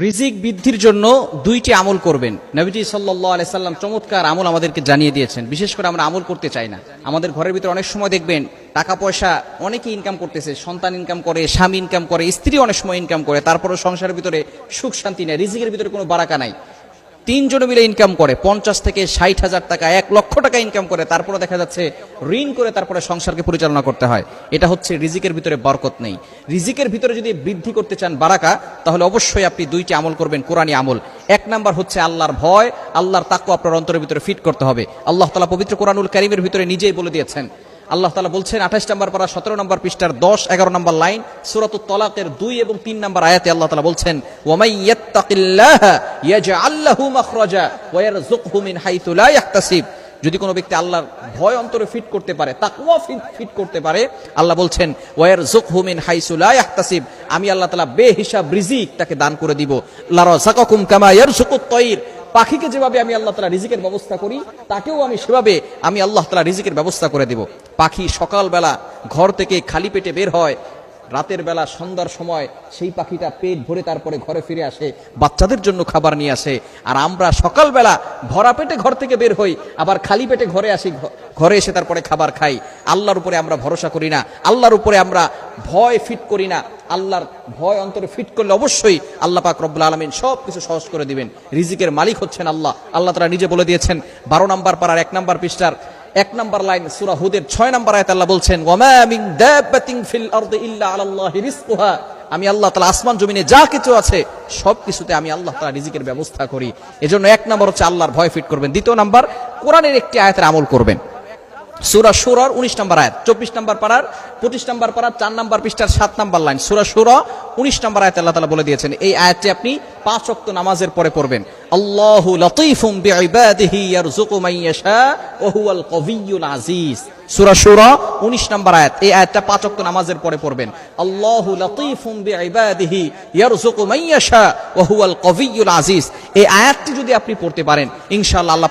রিজিক বৃদ্ধির জন্য দুইটি আমল করবেন। নবীজি সাল্লাহ সাল্লাম চমৎকার আমল আমাদেরকে জানিয়ে দিয়েছেন। বিশেষ করে আমরা আমল করতে চাই না। আমাদের ঘরের ভিতরে অনেক সময় দেখবেন টাকা পয়সা অনেকে ইনকাম করতেছে, সন্তান ইনকাম করে, স্বামী ইনকাম করে, স্ত্রী অনেক সময় ইনকাম করে তারপরে সংসারের ভিতরে সুখ শান্তি নেই, রিজিকের ভিতরে কোনো বারাকা নাই। তিনজনে মিলে ইনকাম করে, পঞ্চাশ থেকে ষাট হাজার টাকা, এক লক্ষ টাকা ইনকাম করে, তারপরে দেখা যাচ্ছে ঋণ করে তারপরে সংসারকে পরিচালনা করতে হয়। এটা হচ্ছে রিজিকের ভিতরে বরকত নেই। রিজিকের ভিতরে যদি বৃদ্ধি করতে চান বারাকা, তাহলে অবশ্যই আপনি দুইটি আমল করবেন কোরআনী আমল। এক নাম্বার হচ্ছে আল্লাহর ভয়, আল্লাহর তাকু আপনার অন্তরের ভিতরে ফিট করতে হবে। আল্লাহ তালা পবিত্র কোরআনুল করিমের ভিতরে নিজেই বলে দিয়েছেন আল্লাহ তালা বলছেন আঠাশ নম্বর পারা, সতেরো নম্বর পৃষ্ঠার দশ, এগারো নম্বর লাইন, সুরাত তলাকের দুই এবং তিন নম্বর আয়াতে আল্লাহ তালা বলছেন যদি কোনো ব্যক্তি আল্লাহর ভয় অন্তরে ফিট করতে পারে, তাকওয়া ফিট করতে পারে, আল্লাহ বলছেন ওয়ার জুকহু মিন হাইসু লা ইয়াহতাসিব। আমি আল্লাহ তাআলা বেহিসাব রিজিক তাকে দান করে দিব। লা রাযাকাকুম কামা ইয়ারযুকুত তাইর পাখিকে যেভাবে আমি আল্লাহ তালা রিজিকের ব্যবস্থা করি, তাকেও আমি সেভাবে আমি আল্লাহ তালা রিজিকের ব্যবস্থা করে দেব। পাখি সকালবেলা ঘর থেকে খালি পেটে বের হয়, রাতের বেলা সন্ধ্যার সময় সেই পাখিটা পেট ভরে তারপরে ঘরে ফিরে আসে, বাচ্চাদের জন্য খাবার নিয়ে আসে। আর আমরা সকালবেলা ভরা পেটে ঘর থেকে বের হই, আবার খালি পেটে ঘরে আসি ঘরে এসে তারপরে খাবার খাই। আল্লাহর উপরে আমরা ভরসা করি না। আল্লাহর উপরে আমরা ভয় ফিট করি না। আল্লাহর ভয় অন্তরে ফিট করলে অবশ্যই আল্লাহ পাক রব্বুল আলমিন সব কিছু সহজ করে দিবেন। রিজিকের মালিক হচ্ছেন আল্লাহ। আল্লাহ তারা নিজে বলে দিয়েছেন, বারো নাম্বার পাড়ার এক নম্বর পৃষ্ঠার এক নম্বর লাইন সূরা হুদের ছয় নম্বর আয়াত আল্লাহ বলছেন আমি আল্লাহ তালা আসমান, জমিনে যা কিছু আছে সব কিছুতে আমি আল্লাহ তালা রিজিকের ব্যবস্থা করি। এজন্য এক নম্বর হচ্ছে আল্লাহর ভয় ফিট করবেন। দ্বিতীয় নাম্বার, কোরআনের একটি আয়াতের আমল করবেন। সুরা সুরার উনিশ নম্বর আয়াত, চব্বিশ নম্বর পাড়ার, পঁচিশ নম্বর পাড়ার, চার নম্বর পৃষ্ঠার সাত নম্বর লাইন। সুরা সুরা উনিশ নম্বর আয়াত আল্লাহ তালা বলে দিয়েছেন, এই আয়াতটি আপনি পাঁচ অক্ত নামাজের পরে পড়বেন। আল্লাহ লতিফুম বিআইবাদিহি ইয়ারযুকু মান ওয়া হুয়াল কবিয়্যুল আজিজ। সূরা 19 নম্বর আয়াত। এই আয়াতটা পাঁচ ওয়াক্ত নামাজের পরে পড়বেন। আজিজ। এই আয়াতটি যদি আপনি পড়তে পারেন আল্লাহ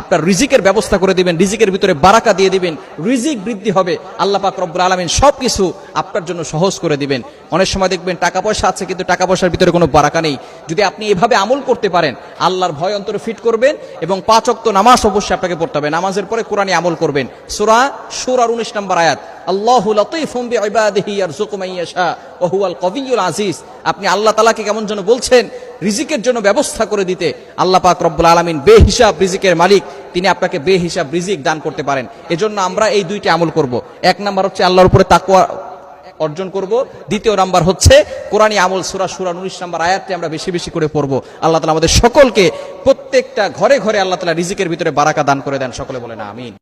আপনার রিজিকের ব্যবস্থা করে দিবেন, রিজিকের ভিতরে বারাকা দিয়ে দিবেন, রিজিক বৃদ্ধি হবে, আল্লাহ আলামিন সবকিছু আপনার জন্য সহজ করে দিবেন। অনেক সময় দেখবেন টাকা পয়সা আছে, কিন্তু টাকা পয়সার ভিতরে কোনো বারাকা নেই। যদি আপনি এভাবে আমল করতে পারেন, আল্লাহর ভয় অন্তরে ফিট করবেন এবং পাঁচ অক্ত নামাজ অবশ্যই আপনাকে পড়তে হবে। নামাজের পরে কোরআনে আমল করবেন। সূরা সূরার 19 নম্বর আয়াত আপনি আল্লাহ তাআলাকে কেমন যেন বলছেন, রিজিকের জন্য ব্যবস্থা করে দিতে। আল্লাহ পাক রব্বুল আলামিন রিজিকের মালিক, তিনি আপনাকে রিজিক দান করতে পারেন। এজন্য আমরা এই দুইটি আমল করব। এক নাম্বার হচ্ছে আল্লাহর উপরে তাকওয়া অর্জন করব। দ্বিতীয় নাম্বার হচ্ছে কোরআনী আমল সুরা সুরা উনিশ নাম্বার আয়াতটি আমরা বেশি বেশি করে পড়ব। আল্লাহ তালা আমাদের সকলকে প্রত্যেকটা ঘরে ঘরে আল্লাহ তালা রিজিকের ভিতরে বারাকা দান করে দেন। সকলে বলে না আমিন।